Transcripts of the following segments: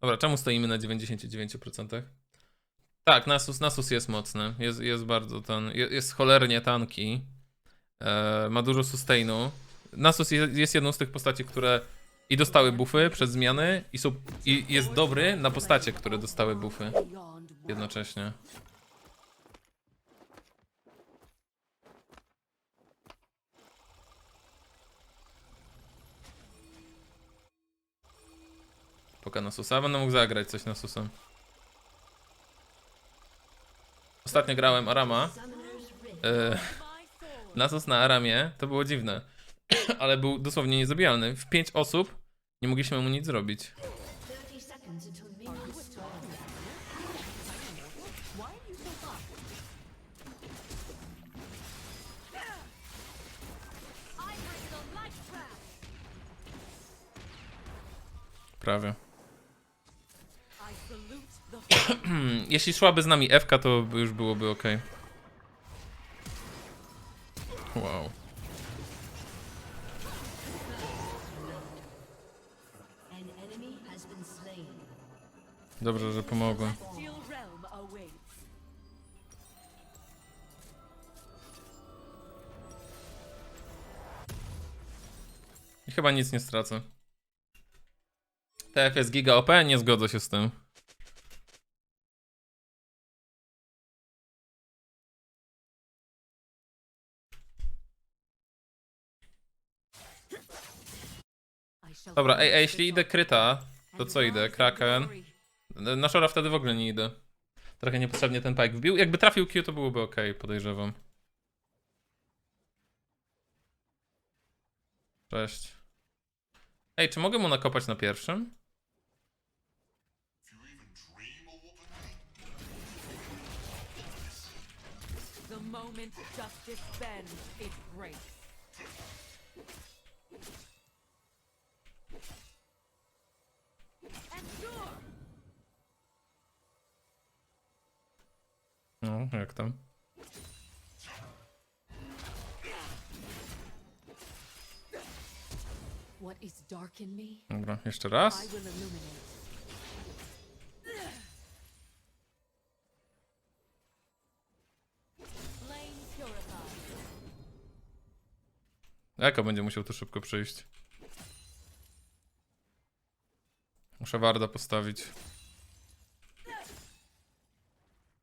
Dobra, czemu stoimy na 99%? Tak, Nasus, Nasus jest mocny. Jest, jest bardzo ten. Jest, cholernie tanki. E, ma dużo sustainu. Nasus jest, jest jedną z tych postaci, które i dostały buffy przez zmiany, i, są, i jest dobry na postacie, które dostały buffy jednocześnie. Poka Nasusa. Będę mógł zagrać coś Nasusem. Ostatnio grałem Arama. E, Nasus na Aramie to było dziwne. Ale był dosłownie niezabijalny. W 5 osób nie mogliśmy mu nic zrobić. 30 seconds until minions spawn. Prawie. Jeśli szłaby z nami FK, to już byłoby ok. Wow. Dobrze, że pomogłem. I chyba nic nie stracę. TF jest giga OP, nie zgodzę się z tym. Dobra, ej, ej, finish jeśli idę kryta, to co idę? Kraken? Na Shora wtedy w ogóle nie idę. Trochę niepotrzebnie ten pike wbił. Jakby trafił Q, to byłoby ok, podejrzewam. Cześć. Ej, czy mogę mu nakopać na pierwszym? The moment justice bends, it breaks. No, jak tam? Dobra, jeszcze raz. Eko będzie musiał tu szybko przyjść. Muszę Warda postawić.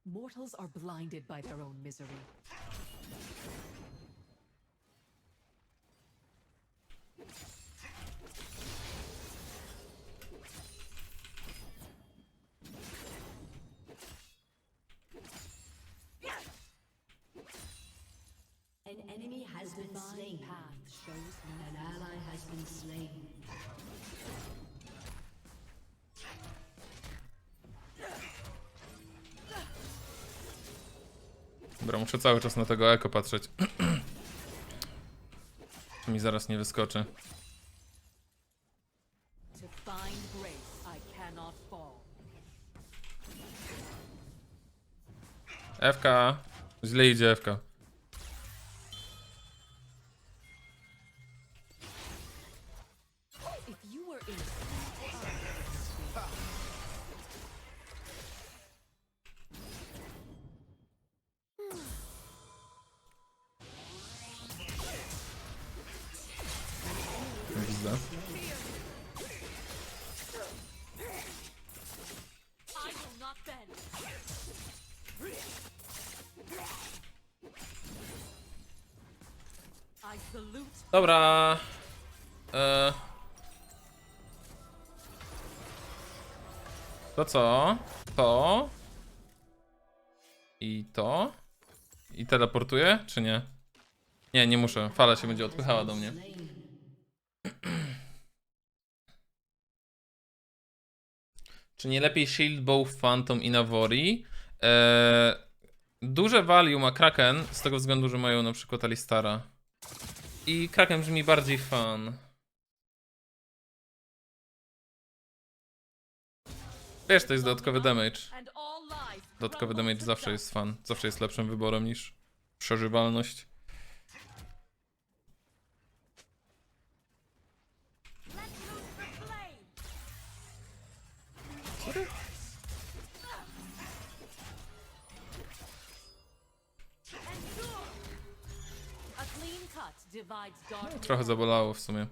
Mortals are blinded by their own misery. An enemy has been slain. path shows An ally has been slain. Dobra, muszę cały czas na tego Eko patrzeć. Mi zaraz nie wyskoczy. FK. Źle idzie FK. Co? To. I to. I teleportuję, czy nie? Nie, nie muszę. Fala się będzie odpychała do mnie. Czy nie lepiej Shield Bow, Phantom i Navori? Eee, duże value ma Kraken z tego względu, że mają na przykład Alistara. I Kraken brzmi bardziej fan. Wiesz, to jest dodatkowy damage. Dodatkowy damage zawsze jest fan. Zawsze jest lepszym wyborem niż przeżywalność. And Trochę zabolało w sumie.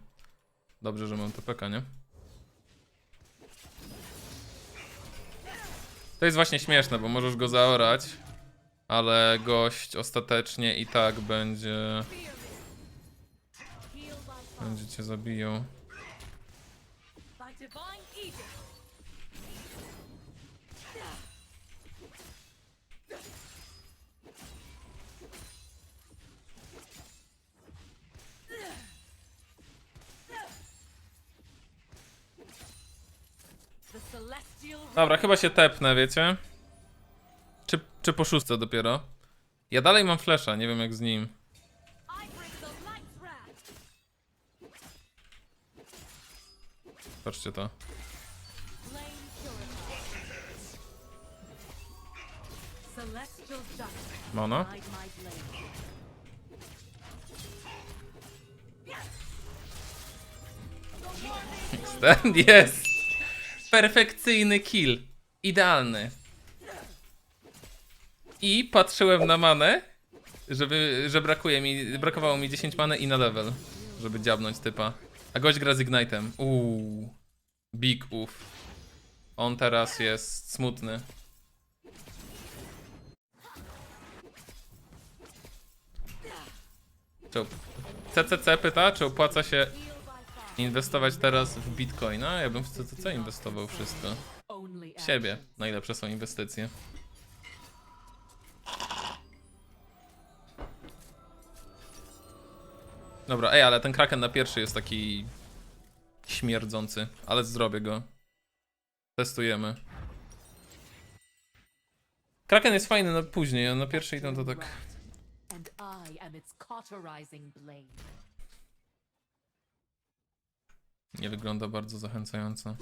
Dobrze, że mam TPK, nie? To jest właśnie śmieszne, bo możesz go zaorać, ale gość ostatecznie i tak będzie... będzie cię zabijał. Dobra, chyba się tepnę, wiecie? Czy, czy po dopiero? Ja dalej mam flesza, nie wiem jak z nim. Patrzcie to. Mono? Jest! Perfekcyjny kill. Idealny. I patrzyłem na manę, żeby, że brakuje mi, brakowało mi 10 many i na level, żeby dziabnąć typa. A gość gra z Ignite'em. Uuu. Big uff. On teraz jest smutny. CCC pyta, czy opłaca się inwestować teraz w bitcoina? Ja bym w CCC inwestował wszystko. W siebie. Najlepsze są inwestycje. Dobra, ej, ale ten kraken na pierwszy jest taki śmierdzący, ale zrobię go. Testujemy. Kraken jest fajny na później, a na pierwszy idą to tak. Nie wygląda bardzo zachęcająco.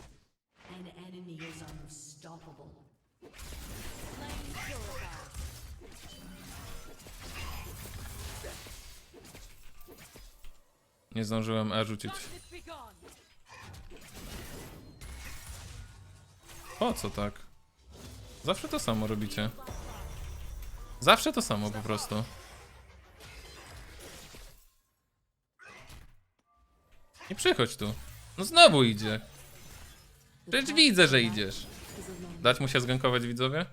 Nie zdążyłem E rzucić. Po co tak? Zawsze to samo robicie. Zawsze to samo po prostu. Nie przychodź tu. No znowu idzie. Przecież widzę, że idziesz. Dać mu się zgankować widzowie?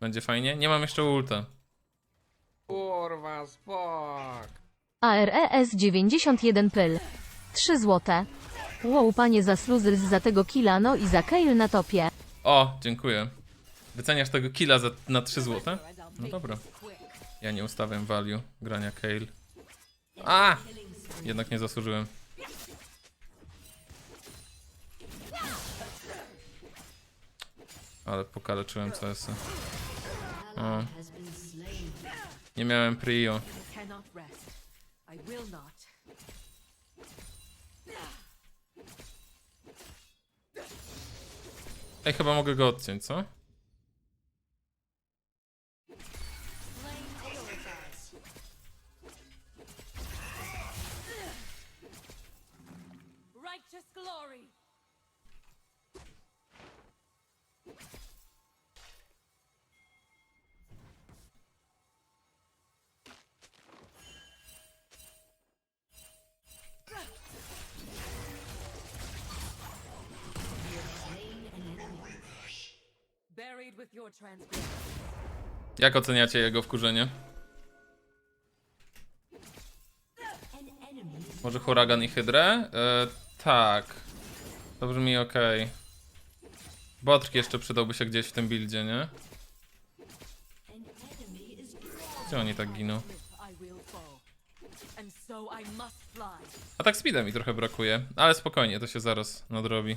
Będzie fajnie? Nie mam jeszcze ulta. Kurwa, spok. ARES 91 pyl. 3 złote. Wow, panie za sluzys za tego killa, no i za Kale na topie. O, dziękuję. Wyceniasz tego killa za, na 3 złote? No dobra. Ja nie ustawiam value grania Kale. A! Jednak nie zasłużyłem. Ale pokaleczyłem CS-y. Nie miałem prio. Ej, chyba mogę go odciąć, co? Jak oceniacie jego wkurzenie? Może huragan i hydrę? E, tak. To brzmi ok. Botrk jeszcze przydałby się gdzieś w tym buildzie, nie? Gdzie oni tak giną? A tak speeda mi trochę brakuje, ale spokojnie, to się zaraz nadrobi.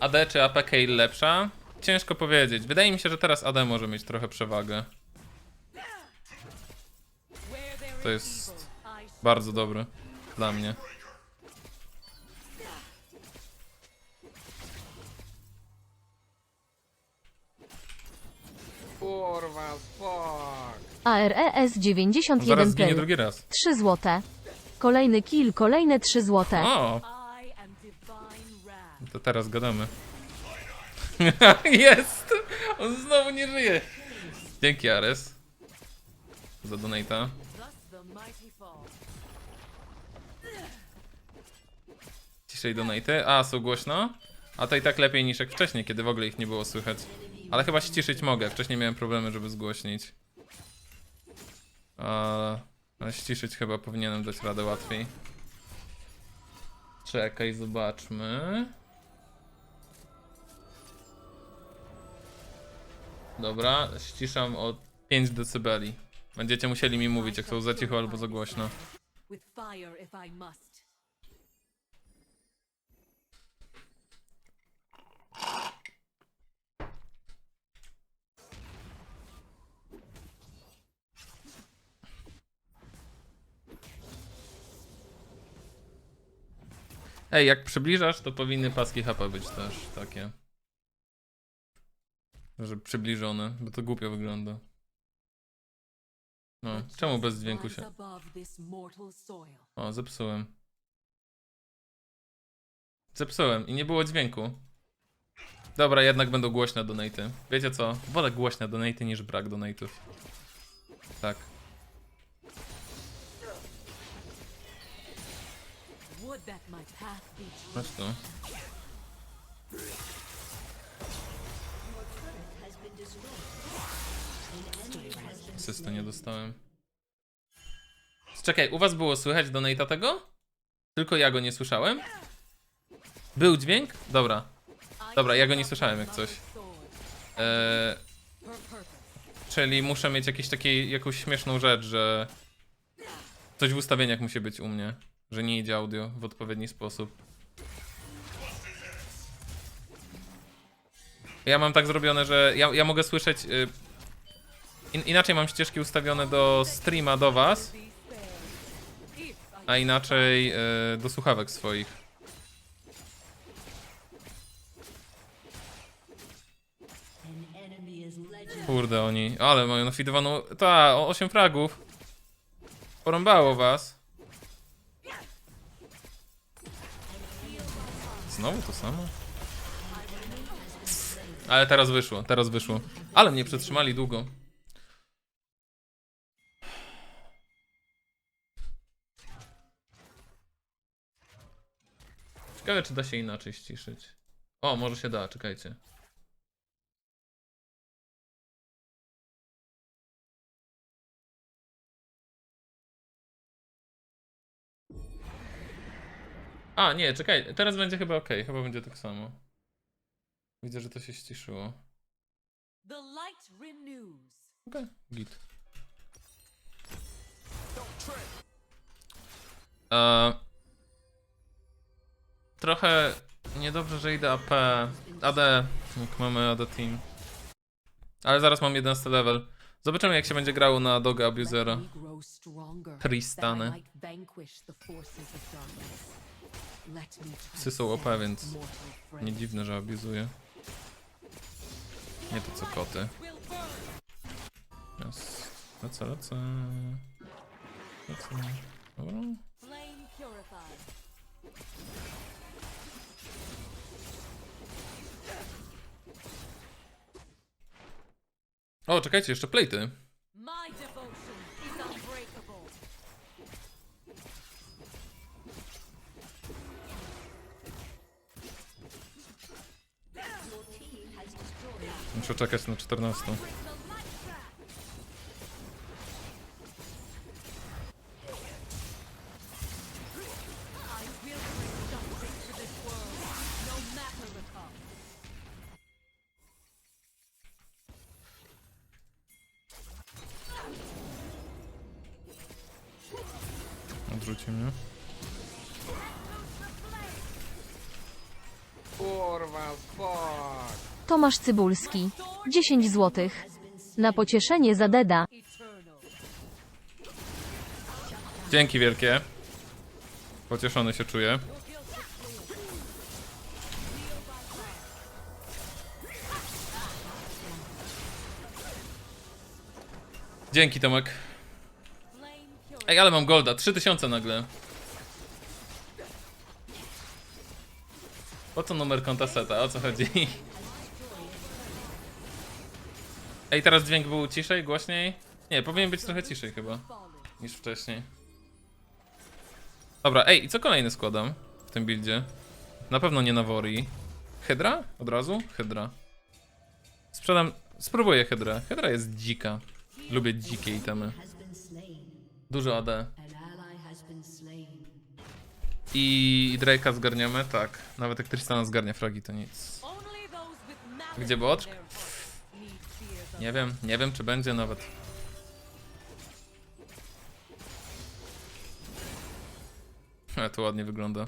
AD czy AP Kale lepsza? Ciężko powiedzieć. Wydaje mi się, że teraz AD może mieć trochę przewagę. To jest bardzo dobry dla mnie. Kurwa, spok. ARES 91 zaraz zginie pyl. drugi raz. 3 złote. Kolejny kill, kolejne 3 złote. O, to teraz gadamy. Jest! On znowu nie żyje. Dzięki, Ares. Za fall. Ciszej donate'y. A, są głośno? A to i tak lepiej niż jak wcześniej, kiedy w ogóle ich nie było słychać. Ale chyba ściszyć mogę. Wcześniej miałem problemy, żeby zgłośnić. Ale, ale ściszyć chyba powinienem dać radę łatwiej. Czekaj, zobaczmy. Dobra, ściszam o 5 dB. Będziecie musieli mi mówić, jak są za cicho albo za głośno. Ej, jak przybliżasz, to powinny paski HP być też takie. Że przybliżone, bo to głupio wygląda. No, czemu bez dźwięku się... O, zepsułem. Zepsułem i nie było dźwięku. Dobra, jednak będą głośne donaty. Wiecie co? Wolę głośne donaty niż brak donate'ów. Tak. Chodź tu. Asystę nie dostałem. Czekaj, u was było słychać donate'a tego? Tylko ja go nie słyszałem? Był dźwięk? Dobra. Dobra, ja go nie słyszałem jak coś. Eee, czyli muszę mieć jakieś takie, jakąś śmieszną rzecz, że coś w ustawieniach musi być u mnie, że nie idzie audio w odpowiedni sposób. Ja mam tak zrobione, że ja, ja mogę słyszeć. Y, in, inaczej mam ścieżki ustawione do streama do was, a inaczej y, do słuchawek swoich. Kurde oni, ale mają nafidowaną. Ta, o 8 fragów. Porąbało was. Znowu to samo? Ale teraz wyszło, teraz wyszło. Ale mnie przetrzymali długo. Ciekawe, czy da się inaczej ściszyć. O, może się da, czekajcie. A, nie, czekaj, teraz będzie chyba ok, chyba będzie tak samo. Widzę, że to się ściszyło. the light renews. Okej, git. E, trochę niedobrze, że idę AP. AD, jak mamy AD Team. Ale zaraz mam 11 level. Zobaczymy jak się będzie grało na Doga Abusera. Me grow stronger, Tristany. that I might vanquish the forces of darkness. Let me Psy są OP, więc mortal Nie dziwne, że abuzuje. Nie to co koty. Yes. Lecę, lecę. Lecę. Dobra. O, czekajcie, jeszcze plejty. Muszę czekać na 14. Tomasz Cybulski. 10 zł. Na pocieszenie za Deda. Dzięki wielkie. Pocieszony się czuję. Dzięki Tomek. Ej, ale mam golda. 3000 nagle. Po co numer konta seta? O co chodzi? Ej, teraz dźwięk był ciszej, głośniej? Nie, powinien być trochę ciszej chyba niż wcześniej. Dobra, ej, i co kolejny składam w tym buildzie? Na pewno nie Nawori. Hydra? Od razu? Hydra. Sprzedam, spróbuję Hydrę. Hydra jest dzika. Lubię dzikie itemy. Dużo AD. Slain. I Drake'a zgarniamy? Tak. Nawet jak Tristana zgarnia fragi, to nic. Gdzie Boczk? their hearts need fear the Nie wiem, nie wiem czy będzie nawet. Ale to ładnie wygląda.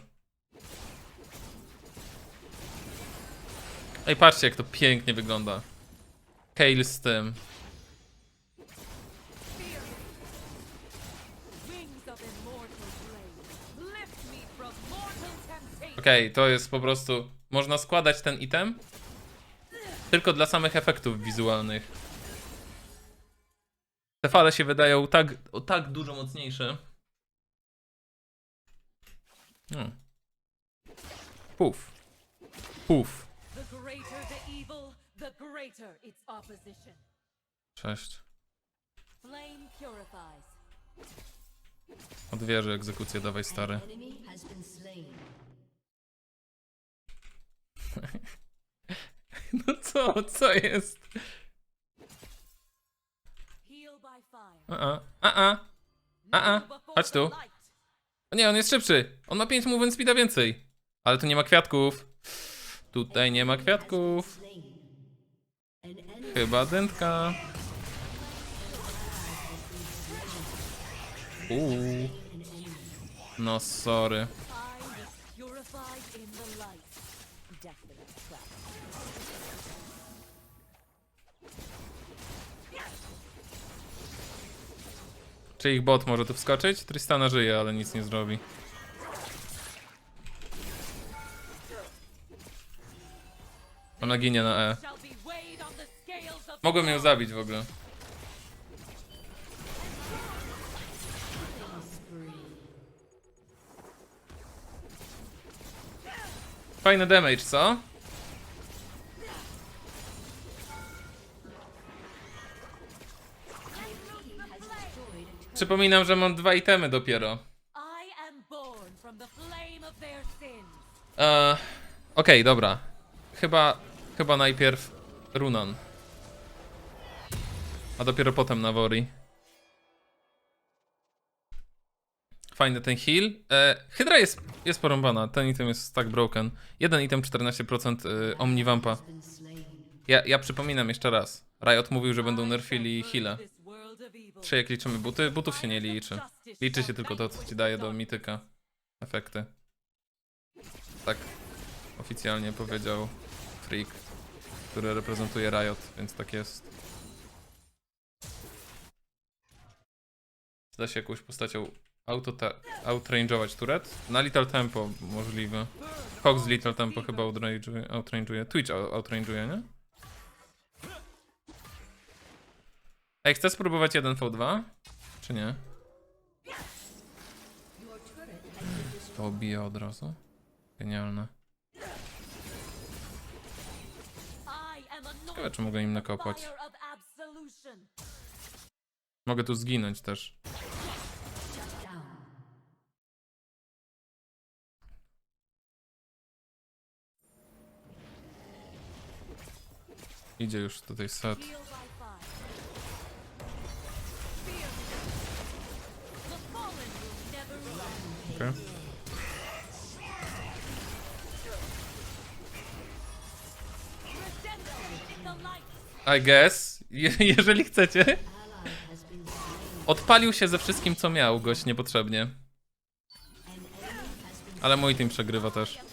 Ej, patrzcie jak to pięknie wygląda. Kale z tym. Okej, to jest po prostu... Można składać ten item tylko dla samych efektów wizualnych. Te fale się wydają tak, o tak dużo mocniejsze. No. Puf. Puf. Cześć. Flame purifies. Od wieży egzekucję dawaj stary. No co, co jest? Heal by fire. A a, a a. A, a. Move before Chodź tu. O nie, on jest szybszy. On ma 5 movement speeda więcej. Ale tu nie ma kwiatków. Tutaj nie ma kwiatków. Chyba dętka. Uuu. No sorry. Czy ich bot może tu wskoczyć? Tristana żyje, ale nic nie zrobi. Ona ginie na E. Mogłem ją zabić w ogóle. Fajny damage, co? Przypominam, że mam dwa itemy dopiero. Eee, Okej, dobra. Chyba, chyba najpierw Runan. A dopiero potem Nawori. Fajny ten heal. E, Hydra jest, jest porąbana. Ten item jest tak broken. Jeden item 14% y, Omnivampa. been slain. Ja, ja przypominam jeszcze raz. Riot mówił, że będą nerfili heal'a. Czy jak liczymy buty? Butów się nie liczy. Liczy się tylko to, co ci daje do mityka. Efekty. Tak oficjalnie powiedział Freak, który reprezentuje Riot, więc tak jest. Da się jakąś postacią outrange'ować turret? Na Little Tempo możliwe. Cox Little Tempo chyba outrange'uje. Twitch out- outrange'uje, nie? Ej, chcę spróbować 1v2? Czy nie? To obiję od razu. Genialne. Ciekawe, czy mogę im nakopać. Mogę tu zginąć też. Idzie już tutaj set. Light. I guess. Je jeżeli chcecie. Odpalił się ze wszystkim, co miał gość niepotrzebnie. Ale mój team przegrywa też.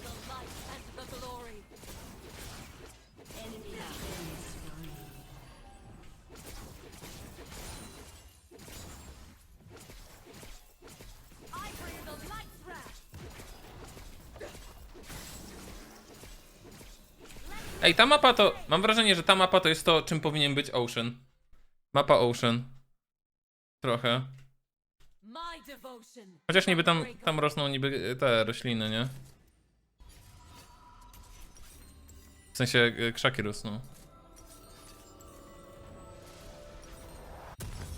Ej, ta mapa to... Mam wrażenie, że ta mapa to jest to, czym powinien być Ocean. Mapa Ocean. Trochę. Chociaż niby tam, tam rosną niby te rośliny, nie? W sensie y, krzaki rosną.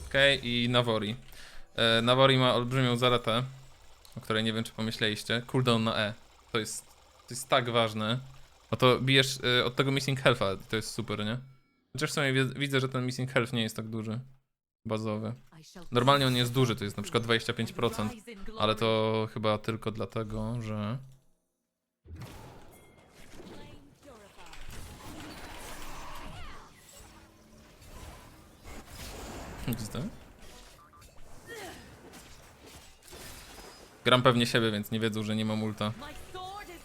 Okej, i Nawori. E, Nawori ma olbrzymią zaletę, o której nie wiem, czy pomyśleliście. Cooldown na E. To jest, to jest tak ważne. No to bijesz y, od tego Missing Health'a, to jest super, nie? Chociaż w sumie widzę, że ten Missing Health nie jest tak duży. Bazowy. Normalnie on jest duży, to jest na przykład 25%. rise in glory. Ale to chyba tylko dlatego, że... XD? Gram pewnie siebie, więc nie wiedzą, że nie mam ulta.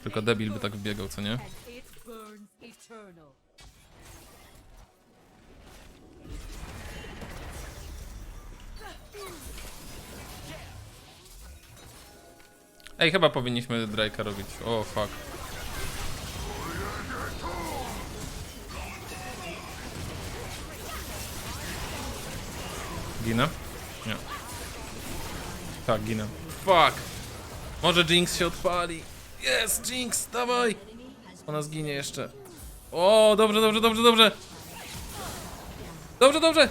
Tylko debil by tak wbiegał, co nie? Ej, chyba powinniśmy Drake'a robić. O, fuck. Ginę? Nie. Tak, ginę. Fuck! Może Jinx się odpali. Jest, Jinx, dawaj! Ona zginie jeszcze. O, dobrze, dobrze, dobrze, dobrze! Dobrze, dobrze!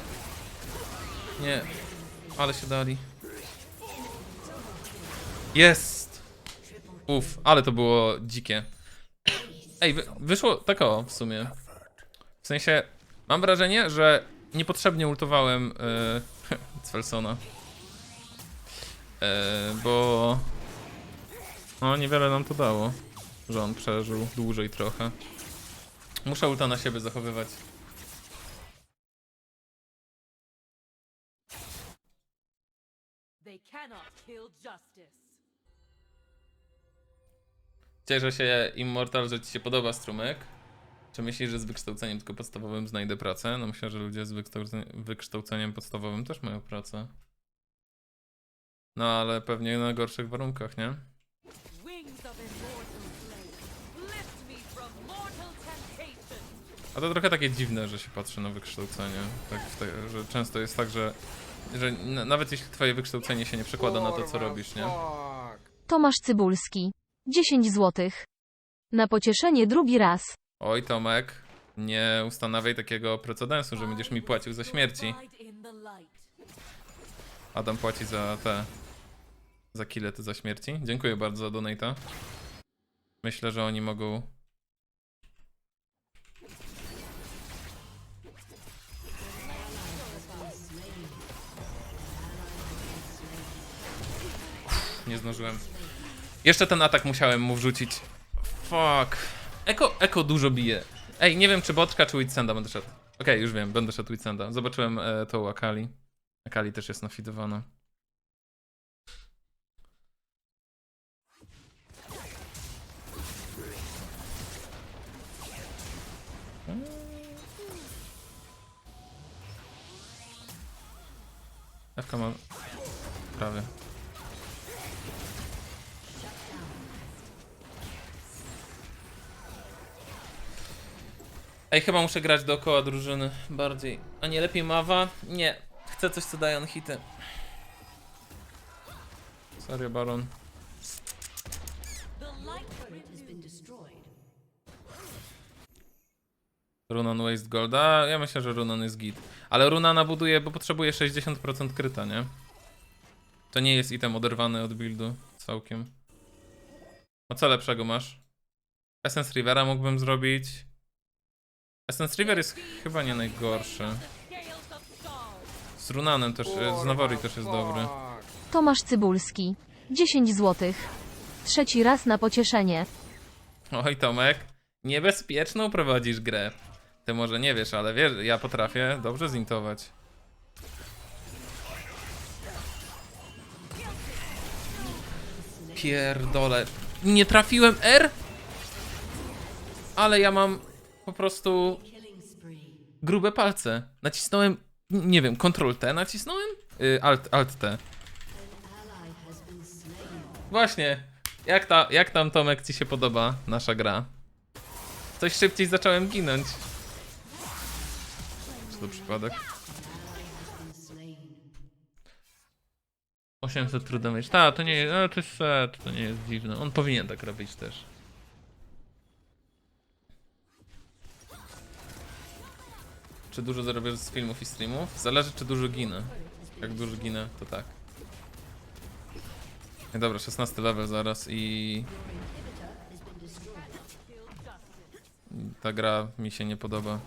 Nie. Ale się dali. Jest! Uff, ale to było dzikie. Ej, wy, wyszło tak o, w sumie. W sensie, mam wrażenie, że niepotrzebnie ultowałem yy. Yy, bo... No, niewiele nam to dało, że on przeżył dłużej trochę. Muszę ulta na siebie zachowywać. They cannot kill justice. Cieszę się, Immortal, że ci się podoba strumyk. Czy myślisz, że z wykształceniem tylko podstawowym znajdę pracę? No myślę, że ludzie z wykształceniem, wykształceniem podstawowym też mają pracę. No ale pewnie na gorszych warunkach, nie? A to trochę takie dziwne, że się patrzy na wykształcenie. Tak, te, że często jest tak, że, że nawet jeśli twoje wykształcenie się nie przekłada na to, co robisz, nie? Tomasz Cybulski. 10 złotych. Na pocieszenie drugi raz. Oj Tomek, nie ustanawiaj takiego precedensu, że będziesz mi płacił za śmierci. Adam płaci za te. Za kile ty za śmierci. Dziękuję bardzo za donata. Myślę, że oni mogą. Nie zdążyłem. Jeszcze ten atak musiałem mu wrzucić. Fuck. Eko, eko dużo bije. Ej, nie wiem czy boczka czy Witsenda będę szedł. Okej, już wiem, będę szedł Witsenda. Zobaczyłem e, tą Akali. Akali też jest nafidowana. Ewka ma... prawie. Ej, chyba muszę grać dookoła drużyny bardziej. A nie lepiej mawa? Nie. Chcę coś, co daje on hity. Serio, Baron. Runan Waste Golda? Ja myślę, że Runan jest git. Ale Runana buduje, bo potrzebuje 60% kryta, nie? To nie jest item oderwany od buildu. Całkiem. A co lepszego masz? Essence Rivera mógłbym zrobić. Essence River jest chyba nie najgorszy. Z Runanem też, e, z Nawori też jest dobry. Tomasz Cybulski. 10 złotych. Trzeci raz na pocieszenie. Oj Tomek, niebezpieczną prowadzisz grę. Ty może nie wiesz, ale wiesz, ja potrafię dobrze zintować. Pierdole. Nie trafiłem R? Ale ja mam po prostu grube palce. Nacisnąłem, nie wiem, Ctrl T nacisnąłem? Y, alt, alt T. Właśnie. Jak, ta, jak tam Tomek ci się podoba nasza gra? Coś szybciej zacząłem ginąć. Czy to przypadek? 800 true damage. Ta, to nie jest, to jest set, to nie jest dziwne. On powinien tak robić też. Czy dużo zarabiasz z filmów i streamów? Zależy, czy dużo ginę. Jak dużo ginę, to tak. Dobra, 16 level zaraz i... Ta gra mi się nie podoba.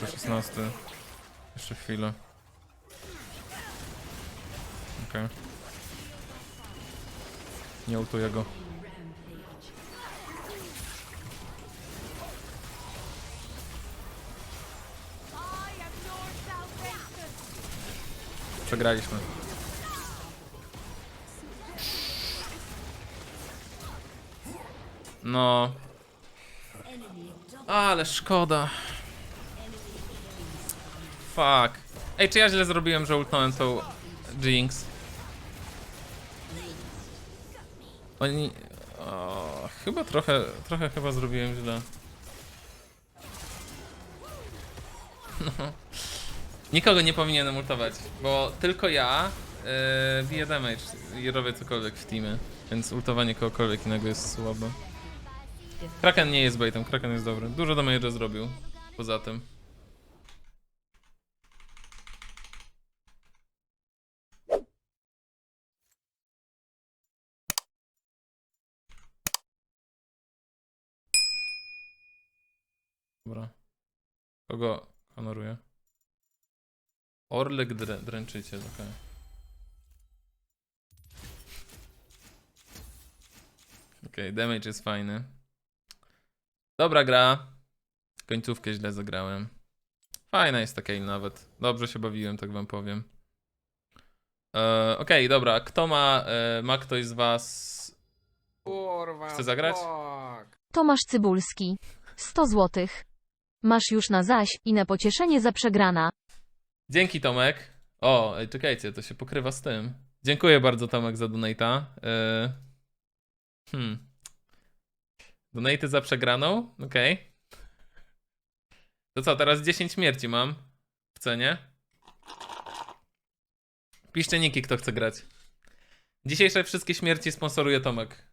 Jeszcze 16. Jeszcze chwilę. Okej. Nie ultuję go. Przegraliśmy. No. Ale szkoda. Fuck. Ej, czy ja źle zrobiłem, że ultnąłem tą Jinx? Oni... O, chyba trochę, trochę chyba zrobiłem źle. No. Nikogo nie powinienem ultować, bo tylko ja yy, biję damage i robię cokolwiek w teamie, więc ultowanie kogokolwiek innego jest słabe. Kraken nie jest baitem, Kraken jest dobry. Dużo damage'a zrobił, poza tym. Dobra. Kogo honoruję? Orlek drę dręczyciel, okej. Okej, damage jest fajny. Dobra gra. Końcówkę źle zagrałem. Fajna jest ta Kayle nawet. Dobrze się bawiłem, tak wam powiem. E, Okej, dobra. Kto ma, e, ma ktoś z was... Kurwa, Chce zagrać? Tomasz Cybulski. 100 złotych. Masz już na zaś i na pocieszenie za przegrana. Dzięki Tomek. O, czekajcie, to się pokrywa z tym. Dziękuję bardzo Tomek za donate'a. E, Hmm. Donaty za przegraną? Okej. To co, teraz 10 śmierci mam w cenie. Piszcie niki, kto chce grać. Dzisiejsze wszystkie śmierci sponsoruje Tomek.